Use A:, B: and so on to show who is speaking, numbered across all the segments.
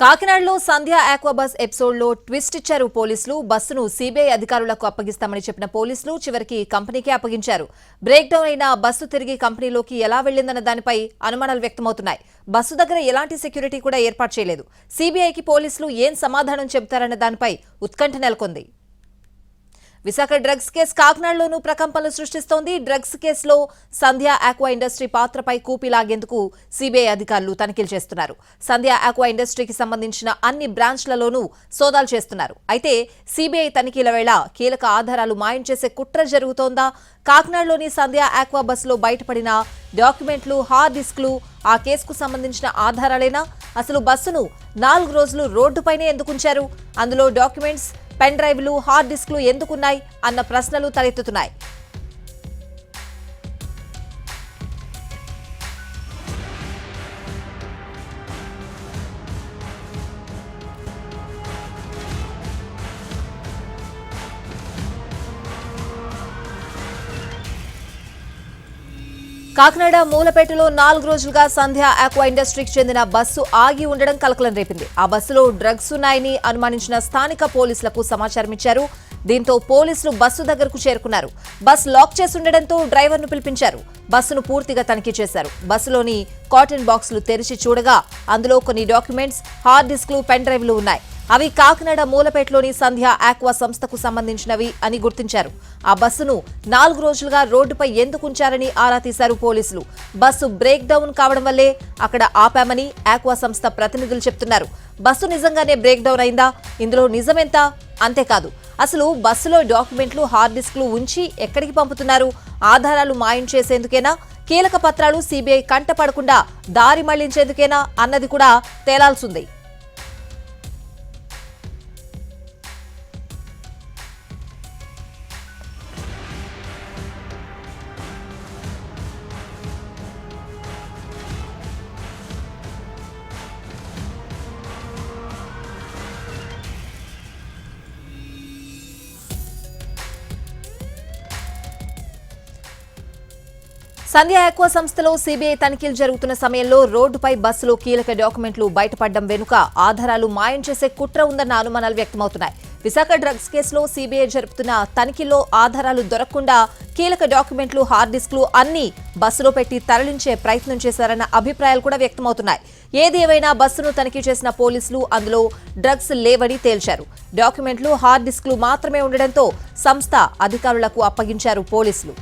A: కాకినాడలో సంధ్య ఆక్వాబస్ ఎపిసోడ్లో ట్విస్ట్ ఇచ్చారు పోలీసులు. బస్సును సీబీఐ అధికారులకు అప్పగిస్తామని చెప్పిన పోలీసులు చివరికి కంపెనీకే అప్పగించారు. బ్రేక్ డౌన్ అయిన బస్సు తిరిగి కంపెనీలోకి ఎలా వెళ్ళిందన్న దానిపై అనుమానాలు వ్యక్తమవుతున్నాయి. బస్సు దగ్గర ఎలాంటి సెక్యూరిటీ కూడా ఏర్పాటు చేయలేదు. సీబీఐకి పోలీసులు ఏం సమాధానం చెబుతారన్న దానిపై ఉత్కంఠ నెలకొంది. విశాఖ డ్రగ్స్ కేసు కాకినాడలోనూ ప్రకంపనలు సృష్టిస్తోంది. డ్రగ్స్ కేసులో సంధ్యా ఆక్వా ఇండస్ట్రీ పాత్రపై కూపి లాగేందుకు సీబీఐ అధికారులు తనిఖీలు చేస్తున్నారు. సంధ్యా ఆక్వా ఇండస్ట్రీకి సంబంధించిన అన్ని బ్రాంచ్లలోనూ సోదాలు చేస్తున్నారు. అయితే సీబీఐ తనిఖీల వేళ కీలక ఆధారాలు మాయం చేసే కుట్ర జరుగుతోందా? కాకినాడలోని సంధ్యా ఆక్వా బస్సులో బయటపడిన డాక్యుమెంట్లు హార్డ్ డిస్క్లు ఆ కేసుకు సంబంధించిన ఆధారాలేనా? అసలు బస్సును నాలుగు రోజులు రోడ్డుపైనే ఎందుకుంచారు అందులో డాక్యుమెంట్స్ పెన్ డ్రైవ్లు హార్డ్ డిస్క్లు ఎందుకున్నాయి అన్న ప్రశ్నలు తలెత్తుతున్నాయి. కాకినాడ మూలపేటలో నాలుగు రోజులుగా సంధ్య ఆక్వా ఇండస్ట్రీకి చెందిన బస్సు ఆగి ఉండడం కలకలం రేపింది. ఆ బస్సులో డ్రగ్స్ ఉన్నాయని అనుమానించిన స్థానిక పోలీసులకు సమాచారం ఇచ్చారు. దీంతో పోలీసులు బస్సు దగ్గరకు చేరుకున్నారు. బస్ లాక్ చేసి ఉండడంతో డ్రైవర్ను పిలిపించారు. బస్సును పూర్తిగా తనిఖీ చేశారు. బస్సులోని కాటన్ బాక్సులు తెరిచి చూడగా అందులో కొన్ని డాక్యుమెంట్స్ హార్డ్ డిస్క్లు పెన్ డ్రైవ్లు ఉన్నాయి. అవి కాకినాడ మూలపేటలోని సంధ్య ఆక్వా సంస్థకు సంబంధించినవి అని గుర్తించారు. ఆ బస్సును నాలుగు రోజులుగా రోడ్డుపై ఎందుకు ఉంచారని ఆరా తీశారు పోలీసులు. బస్సు బ్రేక్ డౌన్ కావడం వల్లే అక్కడ ఆపామని ఆక్వా సంస్థ ప్రతినిధులు చెప్తున్నారు. బస్సు నిజంగానే బ్రేక్ డౌన్ అయిందా? ఇందులో నిజమెంత? అంతేకాదు అసలు బస్సులో డాక్యుమెంట్లు హార్డ్ డిస్క్లు ఉంచి ఎక్కడికి పంపుతున్నారు? ఆధారాలు మాయం చేసేందుకేనా? కీలక పత్రాలు సీబీఐ కంటపడకుండా దారి మళ్ళించేందుకేనా? అన్నది కూడా తేలాల్సింది. సంధ్య ఆక్వా సంస్థలో సీబీఐ తనిఖీలు జరుగుతున్న సమయంలో రోడ్డుపై బస్సులో కీలక డాక్యుమెంట్లు బయటపడడం వెనుక ఆధారాలు మాయం చేసే కుట్ర ఉందన్న అనుమానాలు వ్యక్తమవుతున్నాయి. విశాఖ డ్రగ్స్ కేసులో సీబీఐ జరుపుతున్న తనిఖీల్లో ఆధారాలు దొరకకుండా కీలక డాక్యుమెంట్లు హార్డ్ డిస్క్లు అన్ని బస్సులో పెట్టి తరలించే ప్రయత్నం చేశారన్న అభిప్రాయాలు కూడా వ్యక్తమవుతున్నాయి. ఏది ఏమైనా బస్సును తనిఖీ చేసిన పోలీసులు అందులో డ్రగ్స్ లేవని తేల్చారు. డాక్యుమెంట్లు హార్డ్ డిస్క్లు మాత్రమే ఉండడంతో సంస్థ అధికారులకు అప్పగించారు పోలీసులు.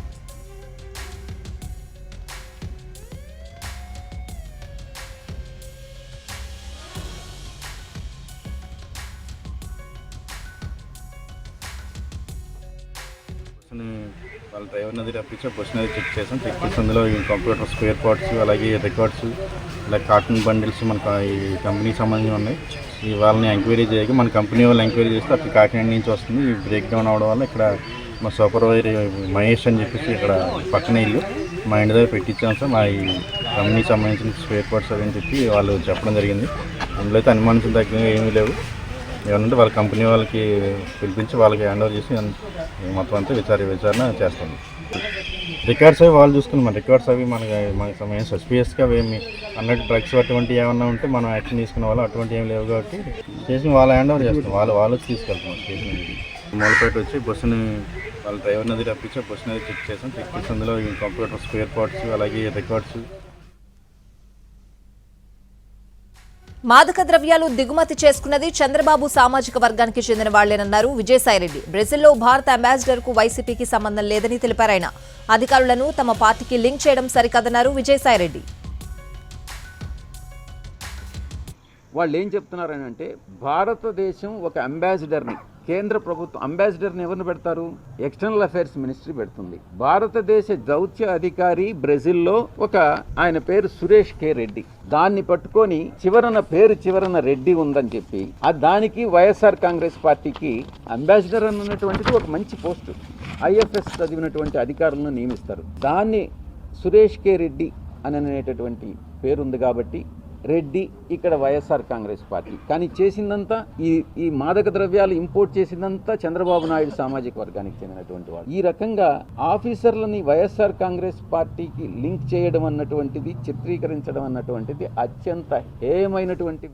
B: బస్సుని వాళ్ళ డ్రైవర్ నది రప్పించి బస్సు నది చెక్ చేసాం. చెక్ చేసి అందులో ఈ కంప్యూటర్ స్పేర్ పార్ట్స్ అలాగే రికార్డ్స్ ఇలా కాటన్ బండిల్స్ మన ఈ కంపెనీకి సంబంధించి ఉన్నాయి. ఈ వాళ్ళని ఎంక్వైరీ చేయక మన కంపెనీ వాళ్ళు ఎంక్వైరీ చేస్తే అక్కడ కాకినాడ నుంచి వస్తుంది. ఈ బ్రేక్ డౌన్ అవడం వల్ల ఇక్కడ మా సూపర్వైజర్ మహేష్ అని చెప్పేసి ఇక్కడ పక్కన ఇల్లు. మా ఇంటి దగ్గర పెట్టించాం సార్. మా ఈ కంపెనీకి సంబంధించిన స్పేర్ పార్ట్స్ అవి అని చెప్పి వాళ్ళు చెప్పడం జరిగింది. అందులో అయితే అనుమానించిన తగ్గ ఏమీ లేవు. ఏమంటే వాళ్ళ కంపెనీ వాళ్ళకి పిలిపించి వాళ్ళకి హ్యాండ్ ఓవర్ చేసి మొత్తం అంతా విచార విచారణ చేస్తాం రికార్డ్స్ అవి వాళ్ళు చూసుకుని మన రికార్డ్స్ అవి మనకి మనకి సమయం సస్పియస్గా ఏమి అన్నట్టు డ్రగ్స్ అటువంటి ఏమన్నా ఉంటే మనం యాక్షన్ తీసుకునే వాళ్ళు అటువంటి ఏం లేవు కాబట్టి చేసి వాళ్ళ హ్యాండ్ ఓవర్ చేస్తాం. వాళ్ళు వాళ్ళు వచ్చి తీసుకెళ్తాం. స్టేషన్ మూలపేట వచ్చి బస్సుని వాళ్ళ డ్రైవర్ నది రప్పించి బస్సు నది చెక్ చేసాం. చెక్ చేసి అందులో కంప్యూటర్ స్పేర్ పార్ట్స్ అలాగే రికార్డ్స్
A: మాదక ద్రవ్యాలు దిగుమతి చేసుకున్నది చంద్రబాబు సామాజిక వర్గానికి చెందిన వాళ్ళేనన్నారు విజయసాయిరెడ్డి. బ్రెజిల్లో భారత అంబాసిడర్కు వైసీపీకి సంబంధం లేదని తెలిపారాయన అధికారులను తమ పార్టీకి లింక్ చేయడం సరికాదన్నారు విజయసాయిరెడ్డి.
C: వాళ్ళు ఏం చెప్తున్నారని అంటే భారతదేశం ఒక అంబాసిడర్ని కేంద్ర ప్రభుత్వం అంబాసిడర్ని ఎవరిని పెడతారు? ఎక్స్టర్నల్ అఫైర్స్ మినిస్ట్రీ పెడుతుంది. భారతదేశ దౌత్య అధికారి బ్రెజిల్లో ఒక ఆయన పేరు సురేష్ కే రెడ్డి. దాన్ని పట్టుకొని చివరన పేరు చివరన రెడ్డి ఉందని చెప్పి ఆ దానికి వైఎస్ఆర్ కాంగ్రెస్ పార్టీకి అంబాసిడర్ అన్నటువంటిది ఒక మంచి పోస్టు. ఐఎఫ్ఎస్ చదివినటువంటి అధికారులను నియమిస్తారు. దాన్ని సురేష్ కే రెడ్డి అని అనేటటువంటి పేరుంది కాబట్టి రెడ్డి ఇక్కడ వైఎస్ఆర్ కాంగ్రెస్ పార్టీ. కానీ చేసిందంతా ఈ ఈ మాదక ద్రవ్యాలు ఇంపోర్ట్ చేసిందంతా చంద్రబాబు నాయుడు సామాజిక వర్గానికి చెందినటువంటి వాళ్ళు. ఈ రకంగా ఆఫీసర్లని వైఎస్ఆర్ కాంగ్రెస్ పార్టీకి లింక్ చేయడం అన్నటువంటిది చిత్రీకరించడం అన్నటువంటిది అత్యంత హేయమైనటువంటి